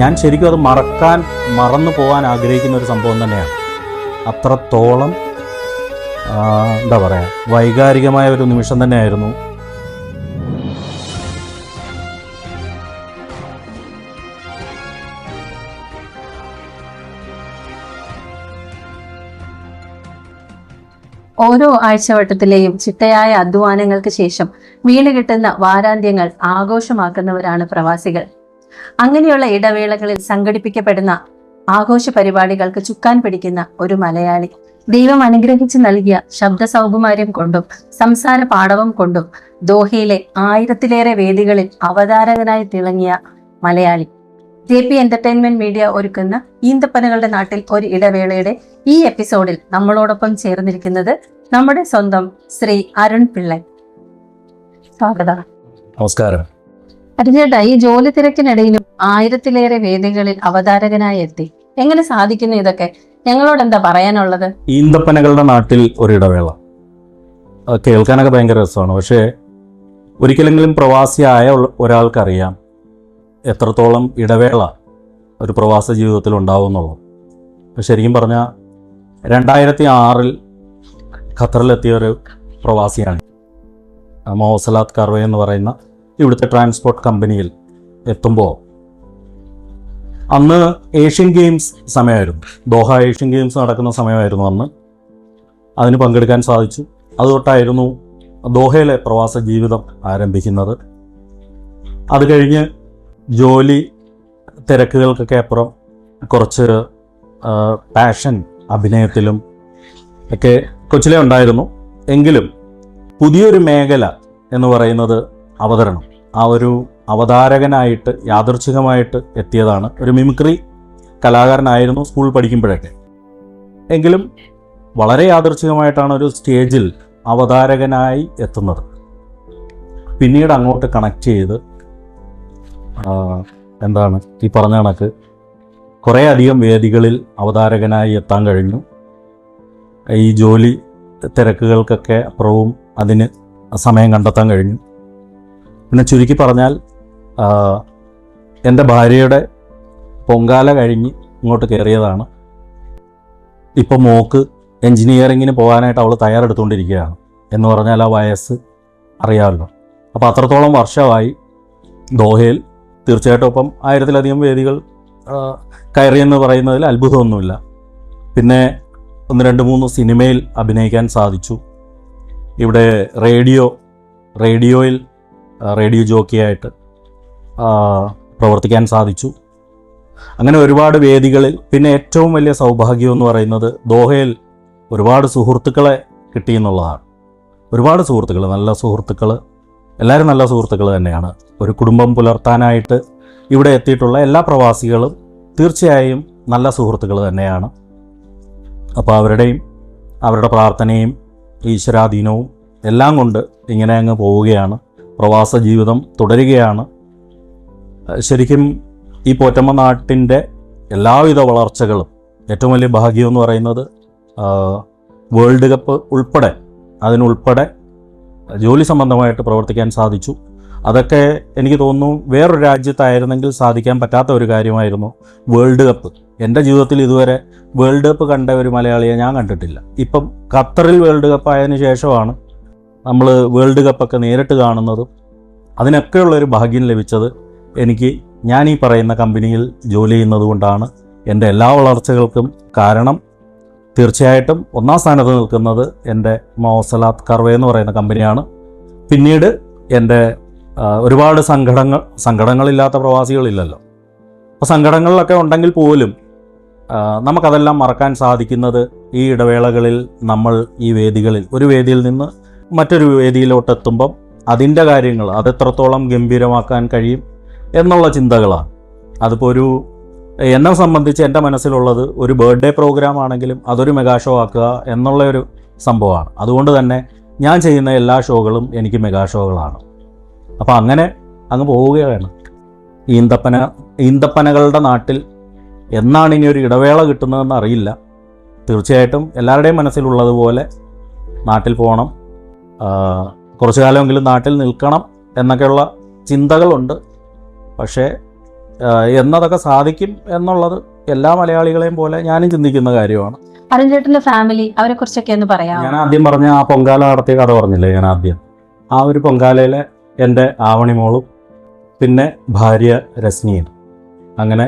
ഞാൻ ശരിക്കും അത് മറക്കാൻ മറന്നു പോകാൻ ആഗ്രഹിക്കുന്ന ഒരു സംഭവം തന്നെയാണ്. അത്രത്തോളം എന്താ പറയുക വൈകാരികമായ ഒരു നിമിഷം തന്നെയായിരുന്നു. ഓരോ ആഴ്ചവട്ടത്തിലെയും ചിട്ടയായ അധ്വാനങ്ങൾക്ക് ശേഷം വീണ് കിട്ടുന്ന വാരാന്ത്യങ്ങൾ ആഘോഷമാക്കുന്നവരാണ് പ്രവാസികൾ. അങ്ങനെയുള്ള ഇടവേളകളിൽ സംഘടിപ്പിക്കപ്പെടുന്ന ആഘോഷ പരിപാടികൾക്ക് ചുക്കാൻ പിടിക്കുന്ന ഒരു മലയാളി. ദൈവം അനുഗ്രഹിച്ചു നൽകിയ ശബ്ദ സൗകുമാര്യം കൊണ്ടും സംസാര പാടവം കൊണ്ടും ദോഹയിലെ ആയിരത്തിലേറെ വേദികളിൽ അവതാരകനായി തിളങ്ങിയ Malayali. J P entertainment media ഒരുക്കുന്ന ഈന്തപ്പനകളുടെ നാട്ടിൽ ഒരു ഇടവേളയുടെ ഈ എപ്പിസോഡിൽ നമ്മളോടൊപ്പം ചേർന്നിരിക്കുന്നത് നമ്മുടെ സ്വന്തം ശ്രീ അരുൺ പിള്ളை സ്വാഗതം. നമസ്കാരം. അരുചേട്ടാ ഈ ജോലി തിരക്കിനിടയിലും ആയിരത്തിലേറെ വേദികളിൽ അവതാരകനായി എത്തി. എങ്ങനെ സാധിക്കുന്നു ഇതൊക്കെ? ഞങ്ങളോട് എന്താ പറയാനുള്ളത്? ഈന്തപ്പനകളുടെ നാട്ടിൽ ഒരിടവേള കേൾക്കാനൊക്കെ ഭയങ്കര രസമാണ്. പക്ഷേ ഒരിക്കലെങ്കിലും പ്രവാസിയായ ഒരാൾക്കറിയാം എത്രത്തോളം ഇടവേള ഒരു പ്രവാസ ജീവിതത്തിൽ ഉണ്ടാവും എന്നുള്ളത് അപ്പോൾ ശരിക്കും പറഞ്ഞാൽ രണ്ടായിരത്തി ആറിൽ ഖത്തറിലെത്തിയ ഒരു പ്രവാസിയാണ്. മോസലാത്ത് കർവേ എന്ന് പറയുന്ന ഇവിടുത്തെ ട്രാൻസ്പോർട്ട് കമ്പനിയിൽ എത്തുമ്പോൾ അന്ന് ഏഷ്യൻ ഗെയിംസ് സമയമായിരുന്നു. ദോഹ ഏഷ്യൻ ഗെയിംസ് നടക്കുന്ന സമയമായിരുന്നു അന്ന്. അതിന് പങ്കെടുക്കാൻ സാധിച്ചു. അതുതൊട്ടായിരുന്നു ദോഹയിലെ പ്രവാസ ജീവിതം ആരംഭിക്കുന്നത്. അത് കഴിഞ്ഞ് ജോലി തിരക്കുകൾക്കൊക്കെ അപ്പുറം കുറച്ച് പാഷൻ അഭിനയത്തിലും ഒക്കെ കൊച്ചിലെ ഉണ്ടായിരുന്നു. എങ്കിലും പുതിയൊരു മേഖല എന്ന് പറയുന്നത് അവതരണം. ആ ഒരു അവതാരകനായിട്ട് യാദൃച്ഛികമായിട്ട് എത്തിയതാണ് ഒരു മിമിക്രി കലാകാരനായിരുന്നു സ്കൂൾ പഠിക്കുമ്പോഴൊക്കെ. എങ്കിലും വളരെ യാദൃച്ഛികമായിട്ടാണ് ഒരു സ്റ്റേജിൽ അവതാരകനായി എത്തുന്നത്. പിന്നീട് അങ്ങോട്ട് കണക്ട് ചെയ്ത് എന്താണ് ഈ പറഞ്ഞ കണക്ക്? കുറേ അധികം വേദികളിൽ അവതാരകനായി എത്താൻ കഴിഞ്ഞു. ഈ ജോലി തിരക്കുകൾക്കൊക്കെ അപ്പുറവും അതിന് സമയം കണ്ടെത്താൻ കഴിഞ്ഞു. പിന്നെ ചുരുക്കി പറഞ്ഞാൽ എന്റെ ഭാര്യയുടെ പൊങ്കാല കഴിഞ്ഞ് ഇങ്ങോട്ട് കയറിയതാണ്. ഇപ്പോൾ മോക്ക് എൻജിനീയറിങ്ങിന് പോകാനായിട്ട് അവൾ തയ്യാറെടുത്തുകൊണ്ടിരിക്കുകയാണ്. എന്ന് പറഞ്ഞാൽ ആ വയസ്സ് അറിയാമല്ലോ. അപ്പോൾ അത്രത്തോളം വർഷമായി ദോഹയിൽ തീർച്ചയായിട്ടും ഒപ്പം ആയിരത്തിലധികം വേദികൾ കയറി കയറിയെന്ന് പറയുന്നതിൽ അത്ഭുതമൊന്നുമില്ല. പിന്നെ ഒന്ന് രണ്ട് മൂന്ന് സിനിമയിൽ അഭിനയിക്കാൻ സാധിച്ചു. ഇവിടെ റേഡിയോ റേഡിയോയിൽ റേഡിയോ ജോക്കിയായിട്ട് പ്രവർത്തിക്കാൻ സാധിച്ചു. അങ്ങനെ ഒരുപാട് വേദികളിൽ പിന്നെ ഏറ്റവും വലിയ സൗഭാഗ്യം എന്ന് പറയുന്നത് ദോഹയിൽ ഒരുപാട് സുഹൃത്തുക്കളെ കിട്ടിയെന്നുള്ളതാണ് ഒരുപാട് സുഹൃത്തുക്കൾ നല്ല സുഹൃത്തുക്കൾ എല്ലാവരും നല്ല സുഹൃത്തുക്കൾ തന്നെയാണ്. ഒരു കുടുംബം പുലർത്താനായിട്ട് ഇവിടെ എത്തിയിട്ടുള്ള എല്ലാ പ്രവാസികളും തീർച്ചയായും നല്ല സുഹൃത്തുക്കൾ തന്നെയാണ്. അപ്പോൾ അവരുടെയും അവരുടെ പ്രാർത്ഥനയും ഈശ്വരാധീനവും എല്ലാം കൊണ്ട് ഇങ്ങനെ അങ്ങ് പോവുകയാണ്. പ്രവാസ ജീവിതം തുടരുകയാണ്. ശരിക്കും ഈ പോറ്റമ്മ നാട്ടിന്റെ എല്ലാവിധ വളർച്ചകളും ഏറ്റവും വലിയ ഭാഗ്യം എന്ന് പറയുന്നത് വേൾഡ് കപ്പ് ഉൾപ്പെടെ അതിനുൾപ്പെടെ ജോലി സംബന്ധമായിട്ട് പ്രവർത്തിക്കാൻ സാധിച്ചു. അതൊക്കെ എനിക്ക് തോന്നുന്നു വേറൊരു രാജ്യത്തായിരുന്നെങ്കിൽ സാധിക്കാൻ പറ്റാത്ത ഒരു കാര്യമായിരുന്നു വേൾഡ് കപ്പ്. എന്റെ ജീവിതത്തിൽ ഇതുവരെ വേൾഡ് കപ്പ് കണ്ട ഒരു മലയാളിയെ ഞാൻ കണ്ടിട്ടില്ല. ഇപ്പം ഖത്തറിൽ വേൾഡ് കപ്പ് ആയതിനു ശേഷമാണ് നമ്മൾ വേൾഡ് കപ്പൊക്കെ നേരിട്ട് കാണുന്നതും അതിനൊക്കെയുള്ള ഒരു ഭാഗ്യം ലഭിച്ചത് എനിക്ക് ഞാൻ ഈ പറയുന്ന കമ്പനിയിൽ ജോലി ചെയ്യുന്നത് കൊണ്ടാണ്. എന്റെ എല്ലാ വളർച്ചകൾക്കും കാരണം തീർച്ചയായിട്ടും ഒന്നാം സ്ഥാനത്ത് നിൽക്കുന്നത് എന്റെ മോസലാത്ത് കർവേ എന്ന് പറയുന്ന കമ്പനിയാണ്. പിന്നീട് എന്റെ ഒരുപാട് സങ്കടങ്ങൾ സങ്കടങ്ങളില്ലാത്ത പ്രവാസികളില്ലല്ലോ. അപ്പോൾ സങ്കടങ്ങളിലൊക്കെ ഉണ്ടെങ്കിൽ പോലും നമുക്കതെല്ലാം മറക്കാൻ സാധിക്കുന്നത് ഈ ഇടവേളകളിൽ നമ്മൾ ഈ വേദികളിൽ ഒരു വേദിയിൽ നിന്ന് മറ്റൊരു വേദിയിലോട്ടെത്തുമ്പം അതിന്റെ കാര്യങ്ങൾ അതെത്രത്തോളം ഗംഭീരമാക്കാൻ കഴിയും എന്നുള്ള ചിന്തകളാണ്. അതിപ്പോൾ ഒരു എന്നെ സംബന്ധിച്ച് എന്റെ മനസ്സിലുള്ളത് ഒരു ബർത്ത്ഡേ പ്രോഗ്രാം ആണെങ്കിലും അതൊരു മെഗാ ഷോ ആക്കുക എന്നുള്ള ഒരു സംഭവമാണ്. അതുകൊണ്ട് തന്നെ ഞാൻ ചെയ്യുന്ന എല്ലാ ഷോകളും എനിക്ക് മെഗാ ഷോകളാണ്. അപ്പോൾ അങ്ങനെ അങ്ങ് പോവുകയാണ്. ഈന്തപ്പന ഈന്തപ്പനകളുടെ നാട്ടിൽ എന്നാണ് ഇനി ഒരു ഇടവേള കിട്ടുന്നതെന്ന് അറിയില്ല. തീർച്ചയായിട്ടും എല്ലാവരുടെയും മനസ്സിലുള്ളതുപോലെ നാട്ടിൽ പോകണം കുറച്ചു കാലമെങ്കിലും നാട്ടിൽ നിൽക്കണം എന്നൊക്കെയുള്ള ചിന്തകളുണ്ട്. പക്ഷേ എന്നതൊക്കെ സാധിക്കും എന്നുള്ളത് എല്ലാ മലയാളികളെയും പോലെ ഞാനും ചിന്തിക്കുന്ന കാര്യമാണ്. അരുൺ ചേട്ടന്റെ ഫാമിലി അവരെ കുറിച്ചൊക്കെ എന്ന് പറയാം ഞാൻ ആദ്യം പറഞ്ഞ ആ പൊങ്കാല നടത്തിയ കഥ പറഞ്ഞില്ലേ ഞാൻ ആദ്യം? ആ ഒരു പൊങ്കാലയിലെ എന്റെ ആവണിമോളും പിന്നെ ഭാര്യ രശ്മിയും. അങ്ങനെ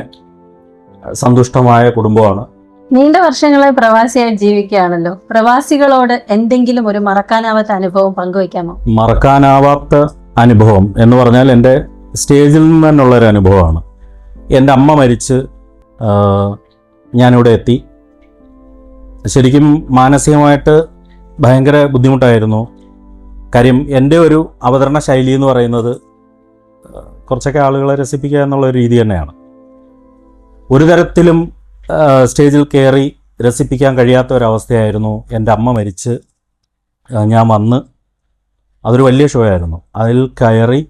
സന്തുഷ്ടമായ കുടുംബമാണ്. നീണ്ട വർഷങ്ങളായി പ്രവാസിയായി ജീവിക്കുകയാണല്ലോ. പ്രവാസികളോട് എന്തെങ്കിലും ഒരു മറക്കാനാവാത്ത അനുഭവം പങ്കുവയ്ക്കാമോ? മറക്കാനാവാത്ത അനുഭവം എന്ന് പറഞ്ഞാൽ എന്റെ സ്റ്റേജിൽ നിന്ന് തന്നെയുള്ളൊരു അനുഭവമാണ്. എന്റെ അമ്മ മരിച്ച് ഞാനിവിടെ എത്തി. ശരിക്കും മാനസികമായിട്ട് ഭയങ്കര ബുദ്ധിമുട്ടായിരുന്നു. കാര്യം എന്റെ ഒരു അവതരണ ശൈലി എന്ന് പറയുന്നത് കുറച്ചൊക്കെ ആളുകളെ രസിപ്പിക്കുക എന്നുള്ള രീതി തന്നെയാണ്. ഒരു തരത്തിലും സ്റ്റേജിൽ കയറി രസിപ്പിക്കാൻ കഴിയാത്ത ഒരവസ്ഥയായിരുന്നു എന്റെ അമ്മ മരിച്ച് ഞാൻ വന്ന് അതൊരു വലിയ ഷോ ആയിരുന്നു. അതിൽ കയറി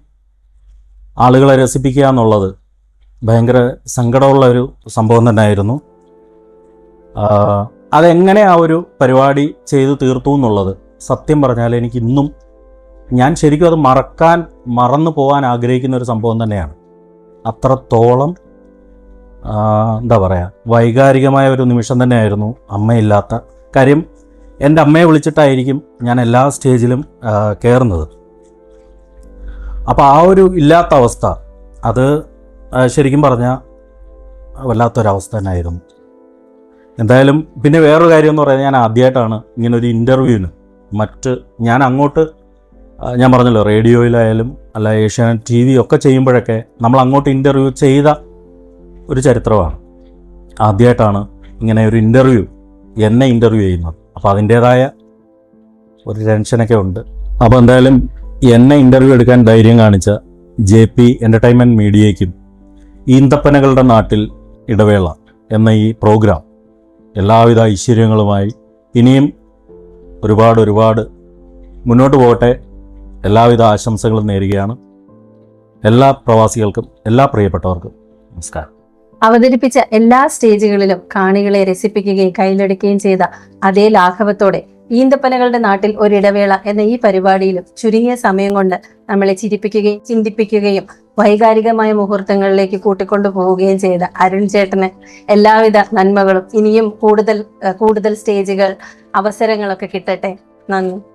ആളുകളെ രസിപ്പിക്കുക എന്നുള്ളത് ഭയങ്കര സങ്കടമുള്ള ഒരു സംഭവം തന്നെയായിരുന്നു. അതെങ്ങനെ ആ ഒരു പരിപാടി ചെയ്തു തീർത്തു എന്നുള്ളത് സത്യം പറഞ്ഞാൽ എനിക്ക് ഇന്നും ഞാൻ ശരിക്കും അത് മറക്കാൻ മറന്നു പോകാൻ ആഗ്രഹിക്കുന്ന ഒരു സംഭവം തന്നെയാണ്. അത്രത്തോളം എന്താ പറയുക വൈകാരികമായ ഒരു നിമിഷം തന്നെയായിരുന്നു അമ്മയില്ലാത്ത കാര്യം. എന്റെ അമ്മയെ വിളിച്ചിട്ടായിരിക്കും ഞാൻ എല്ലാ സ്റ്റേജിലും കയറുന്നത് അപ്പോൾ ആ ഒരു ഇല്ലാത്ത അവസ്ഥ അത് ശരിക്കും പറഞ്ഞാൽ വല്ലാത്തൊരവസ്ഥ തന്നെയായിരുന്നു. എന്തായാലും പിന്നെ വേറൊരു കാര്യം എന്ന് പറയുന്നത് ഞാൻ ആദ്യമായിട്ടാണ് ഇങ്ങനെ ഒരു ഇന്റർവ്യൂവിന് മറ്റ് ഞാൻ അങ്ങോട്ട് ഞാൻ പറഞ്ഞല്ലോ റേഡിയോയിലായാലും അല്ല ഏഷ്യാനെറ്റ് ടി വി ഒക്കെ ചെയ്യുമ്പോഴൊക്കെ നമ്മൾ അങ്ങോട്ട് ഇന്റർവ്യൂ ചെയ്ത ഒരു ചരിത്രമാണ്. ആദ്യമായിട്ടാണ് ഇങ്ങനെ ഒരു ഇന്റർവ്യൂ എന്നെ ഇന്റർവ്യൂ ചെയ്യുന്നത്. അപ്പോൾ അതിന്റേതായ ഒരു ടെൻഷനൊക്കെ ഉണ്ട്. അപ്പോൾ എന്തായാലും എന്നെ ഇന്റർവ്യൂ എടുക്കാൻ ധൈര്യം കാണിച്ച ജെ പി എന്റർടൈൻമെന്റ് മീഡിയയ്ക്കും ഈന്തപ്പനകളുടെ നാട്ടിൽ ഇടവേള എന്ന ഈ പ്രോഗ്രാം എല്ലാവിധ ഐശ്വര്യങ്ങളുമായി ഇനിയും ഒരുപാട് ഒരുപാട് മുന്നോട്ട് പോകട്ടെ. എല്ലാവിധ ആശംസകളും നേരുകയാണ് എല്ലാ പ്രവാസികൾക്കും എല്ലാ പ്രിയപ്പെട്ടവർക്കും. നമസ്കാരം. അവതരിപ്പിച്ച എല്ലാ സ്റ്റേജുകളിലും കാണികളെ രസിപ്പിക്കുകയും കയ്യിലെടുക്കുകയും ചെയ്ത അതേ ലാഘവത്തോടെ ഈന്തപ്പനകളുടെ നാട്ടിൽ ഒരിടവേള എന്ന ഈ പരിപാടിയിലും ചുരുങ്ങിയ സമയം കൊണ്ട് നമ്മളെ ചിരിപ്പിക്കുകയും ചിന്തിപ്പിക്കുകയും വൈകാരികമായ മുഹൂർത്തങ്ങളിലേക്ക് കൂട്ടിക്കൊണ്ടു പോവുകയും ചെയ്ത അരുൺ ചേട്ടന് എല്ലാവിധ നന്മകളും ഇനിയും കൂടുതൽ കൂടുതൽ സ്റ്റേജുകൾ അവസരങ്ങളൊക്കെ കിട്ടട്ടെ. നന്ദി.